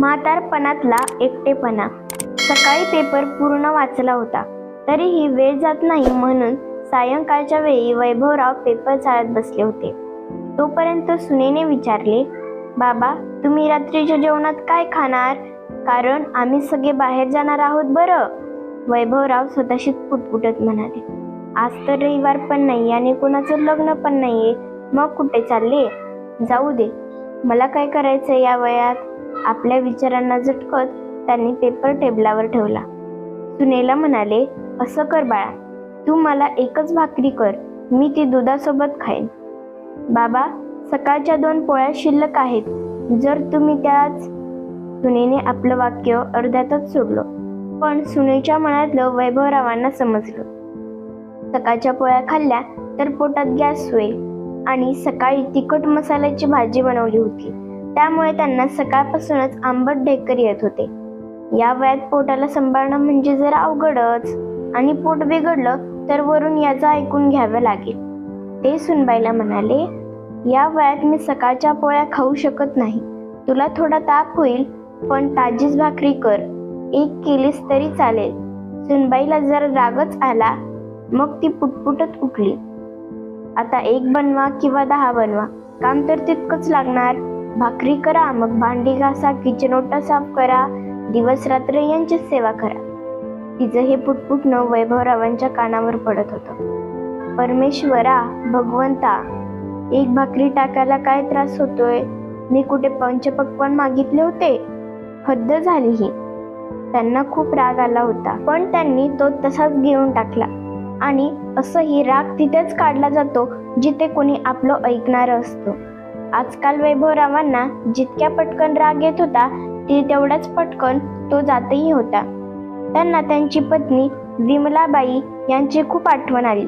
म्हातारपणातला एकटेपणा. सकाळी पेपर पूर्ण वाचला होता. तरीही वेळ जात नाही म्हणून सायंकाळच्या वेळी वैभवराव पेपर चाळत बसले होते. तोपर्यंत सुनेने विचारले बाबा तुम्ही रात्रीच्या जेवणात काय खाणार? कारण आम्ही सगळे बाहेर जाणार आहोत बरं. वैभवराव स्वतःशीच पुटपुटत म्हणाले आज तर रविवार पण नाही आणि कोणाचं लग्न पण नाही आहे मग कुठे चालले? जाऊ दे. मला काय करायचं या वयात? आपल्या विचारांना झटकत त्यांनी पेपर टेबलावर ठेवला. सुनेला म्हणाले असं कर बाळा तू मला एकच भाकरी कर मी ती दुधासोबत खाईन. बाबा सकाळच्या दोन पोळ्या शिल्लक आहेत जर तुम्ही त्याच सुनेने आपलं वाक्य अर्ध्यातच सोडलं पण सुनेच्या मनातलं वैभवरावांना समजलं. सकाळच्या पोळ्या खाल्ल्या तर पोटात गॅस होईल आणि सकाळी तिखट मसाल्याची भाजी बनवली होती. त्यामुळे त्यांना सकाळपासूनच आंबट ढेकर येत होते. या वयात पोटाला सांभाळणं म्हणजे जरा अवघडच आणि पोट बिघडलं तर वरून याचं ऐकून घ्यावं लागेल. ते सुनबाईला म्हणाले या वयात मी सकाळच्या पोळ्या खाऊ शकत नाही. तुला थोडा ताप होईल पण ताजीच भाकरी कर. एक केलीस तरी चालेल. सुनबाईला जर रागच आला मग ती पुटपुटत उठली. आता एक बनवा किंवा दहा बनवा. काम तर तितकंच लागणार. भाकरी करा मग भांडी घासा किचन ओटा साफ करा दिवस रात्र यांचीच सेवा करा. तिचं हे पुटपुटणं वैभवरावांच्या कानावर पडत होतं. परमेश्वरा भगवंता एक भाकरी टाकायला काय त्रास होतोय? मी कुठे पंचपक्वान मागितले होते? हद्द झाली ही. त्यांना खूप राग आला होता पण त्यांनी तो तसाच घेऊन टाकला. आणि असंही राग तिथेच काढला जातो जिथे कोणी आपलं ऐकणारं असतं. आजकाल वैभवरावांना जितक्या पटकन राग येत होता ती तेवढ्याच पटकन तो जातही होता. त्यांना त्यांची पत्नी विमलाबाई यांची खूप आठवण आली.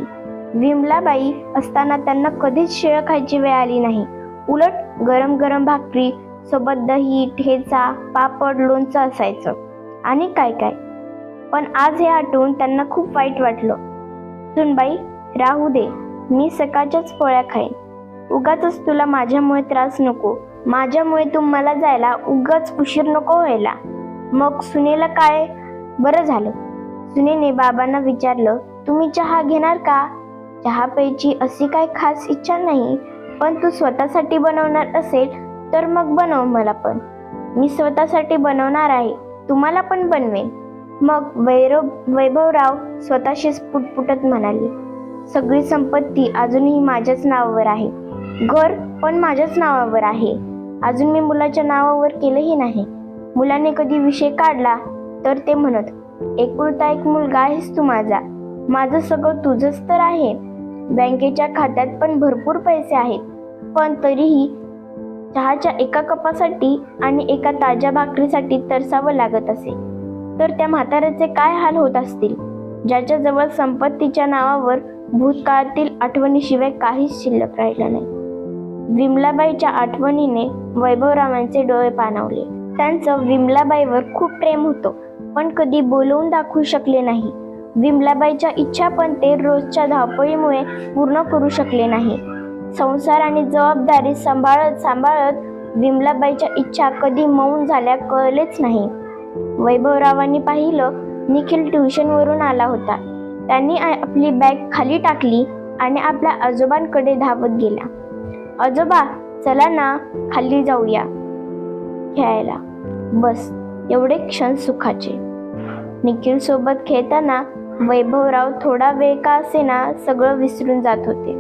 विमलाबाई असताना त्यांना कधीच शिळ खायची वेळ आली नाही. उलट गरम गरम भाकरी सोबत दही ठेचा पापड लोणचं असायचं. आणि काय काय? पण आज हे आठवून त्यांना खूप वाईट वाटलं. सुनबाई राहू दे मी सकाळच्याच पोळ्या खाईन. उगाच तुला माझ्यामुळे त्रास नको. माझ्यामुळे तू मला जायला उगाच उशीर नको व्हायला. मग सुनेला काय? बरं झालं. सुनेने बाबांना विचारलं तुम्ही चहा घेणार का? चहा प्यायची अशी काय खास इच्छा नाही पण तू स्वतःसाठी बनवणार असेल तर मग बनव मला पण. मी स्वतःसाठी बनवणार आहे तुम्हाला पण बनवेन. मग वैरव वैभवराव स्वतःशीच पुटपुटत म्हणाले सगळी संपत्ती अजूनही माझ्याच नावावर आहे. घर पण माझ्याच नावावर आहे. अजून मी मुलाच्या नावावर केलंही नाही. मुलाने कधी विषय काढला तर ते म्हणत एकुलता एक मुलगा आहेस तू माझा. माझं सगळं तुझंच तर आहे. बँकेच्या खात्यात पण भरपूर पैसे आहेत. पण तरीही चहाच्या एका कपासाठी आणि एका ताज्या भाकरीसाठी तरसावं लागत असे. तर त्या म्हाताऱ्याचे काय हाल होत असतील? ज्याच्याजवळ संपत्तीच्या नावावर भूतकाळातील आठवणीशिवाय काहीच शिल्लक राहिलं नाही. विमलाबाईच्या आठवणीने वैभवरावांचे डोळे पाणावले. त्यांचं विमलाबाईवर खूप प्रेम होतं पण कधी बोलवून दाखवू शकले नाही. विमलाबाईच्या इच्छा पण ते रोजच्या धावपळीमुळे पूर्ण करू शकले नाही. संसार आणि जबाबदारी सांभाळत सांभाळत विमलाबाईच्या इच्छा कधी मौन झाल्या कळलेच नाही. वैभवरावांनी पाहिलं निखिल ट्युशनवरून आला होता. त्यांनी आपली बॅग खाली टाकली आणि आपल्या आजोबांकडे धावत गेला. आजोबा चला ना खाली जाऊया. खेळायला. बस एवढे क्षण सुखाचे. निखिल सोबत खेळताना वैभवराव थोडा वेळ का असेना सगळं विसरून जात होते.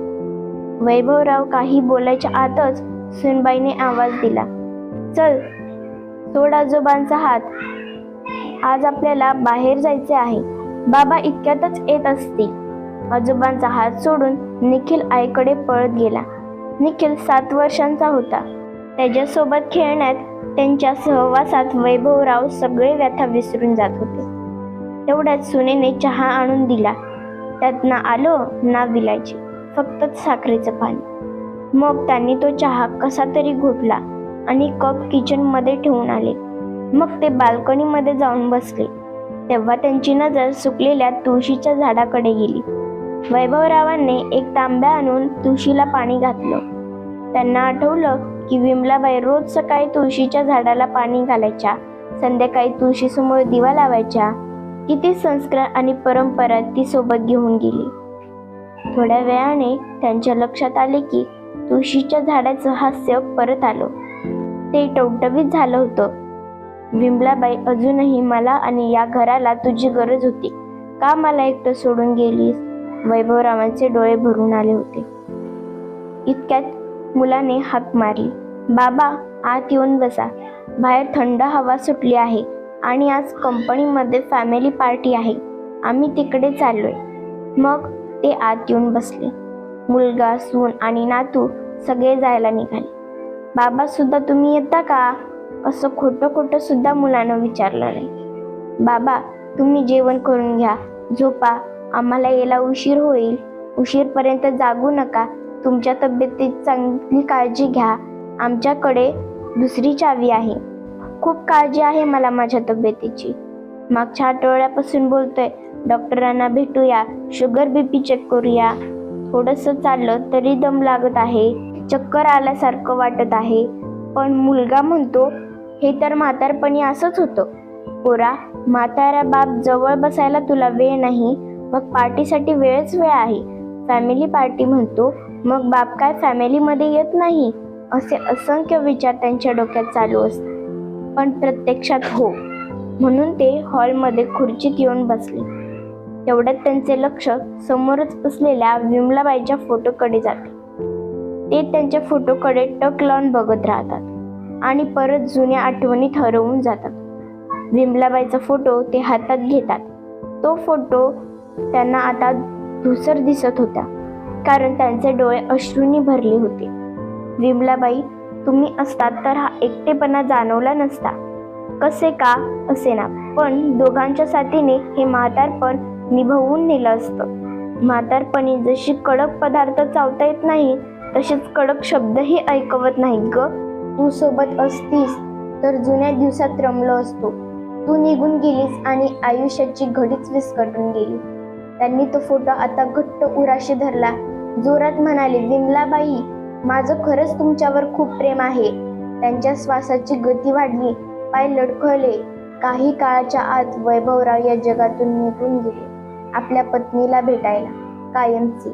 वैभवराव काही बोलायच्या आतच सुनबाईने आवाज दिला. चल सोड आजोबांचा हात. आज आपल्याला बाहेर जायचे आहे. बाबा इतक्यातच येत असतील. आजोबांचा हात सोडून निखिल आईकडे पळत गेला. निखिल सात वर्षांचा होता. त्याच्यासोबत खेळण्यात त्यांच्या सहवासात वैभवराव सगळे व्यथा विसरून जात होते. तेवढ्यात सुनेने चहा आणून दिला. त्यात ना आलो ना विलायची फक्त साखरेचं पाणी. मग त्यांनी तो चहा कसा तरी घोटला आणि कप किचनमध्ये ठेवून आले. मग ते बाल्कनीमध्ये जाऊन बसले. तेव्हा त्यांची नजर सुकलेल्या तुळशीच्या झाडाकडे गेली. वैभवरावांनी एक तांब्या आणून तुळशीला पाणी घातलं. त्यांना आठवलं की विमलाबाई रोज सकाळी तुळशीच्या झाडाला पाणी घालायच्या संध्याकाळी तुळशीसमोर दिवा लावायच्या. किती संस्कार आणि परंपरा ती सोबत घेऊन गेली. थोड्या वेळाने त्यांच्या लक्षात आले की तुळशीच्या झाडाचं हास्य परत आलं. ते टवटवीत झालं होतं. विमलाबाई अजूनही मला आणि या घराला तुझी गरज होती. का मला एकटं सोडून गेलीस? वैभवरावांचे डोळे भरून आले होते. इतक्यात मुलाने हाक मारली. बाबा आत येऊन बसा. बाहेर थंड हवा सुटली आहे आणि आज कंपनीमध्ये फॅमिली पार्टी आहे. आम्ही तिकडे चाललोय. मग ते आत येऊन बसले. मुलगा सून आणि नातू सगळे जायला निघाले. बाबा सुद्धा तुम्ही येता का? असं खोटं खोटं सुद्धा मुलानं विचारलं नाही. बाबा तुम्ही जेवण करून घ्या. झोपा. आम्हाला यायला उशीर होईल. उशीरपर्यंत जागू नका. तुमच्या तब्येतीत चांगली काळजी घ्या. आमच्याकडे दुसरी चावी आहे. खूप काळजी आहे मला माझ्या तब्येतीची. मागच्या आठवड्यापासून बोलतोय डॉक्टरांना भेटूया शुगर बीपी चेक करूया. थोडंसं चाललं तरी दम लागत आहे चक्कर आल्यासारखं वाटत आहे. पण मुलगा म्हणतो हे तर म्हातारपणी असंच होतं. पोरा म्हातारा बाप जवळ बसायला तुला वेळ नाही. मग पार्टीसाठी वेळच वेळ आहे. फॅमिली पार्टी म्हणतो मग बाप काय फॅमिलीमध्ये येत नाही? असे असंख्य विचार त्यांच्या डोक्यात चालू असतात. पण प्रत्यक्षात हो. म्हणून ते हॉलमध्ये खुर्चीत येऊन बसले. तेवढ्यात त्यांचे लक्ष समोरच असलेल्या विमलाबाईच्या फोटोकडे जाते. ते त्यांच्या फोटोकडे टक लावून बघत राहतात आणि परत जुन्या आठवणीत हरवून जातात. विमलाबाईचा फोटो ते हातात घेतात. तो फोटो त्यांना आता धुसर दिसत होत्या कारण त्यांचे डोळे अश्रूंनी भरले होते. विमलाबाई तुम्ही असतात तर हा एकटेपणा जाणवला नसता. कसे का? असे ना. पण दोघांच्या साथीने हे म्हातारपण निभवून नेलं असतं. म्हातारपणी जशी कडक पदार्थ चावता येत नाही तसेच कडक शब्दही ऐकवत नाही ग. तू सोबत असतीस तर जुन्या दिवसात रमलो असतो. तू निघून गेलीस आणि आयुष्याची घडीच विस्कटून गेली. त्यांनी तो फोटो आता घट्ट उराशी धरला. जोरात म्हणाले विमलाबाई माझं खरंच तुमच्यावर खूप प्रेम आहे. त्यांच्या श्वासाची गती वाढली. पाय लडखळले काही काळाच्या आत वैभवराव या जगातून निघून गेले. आपल्या पत्नीला भेटायला. कायमची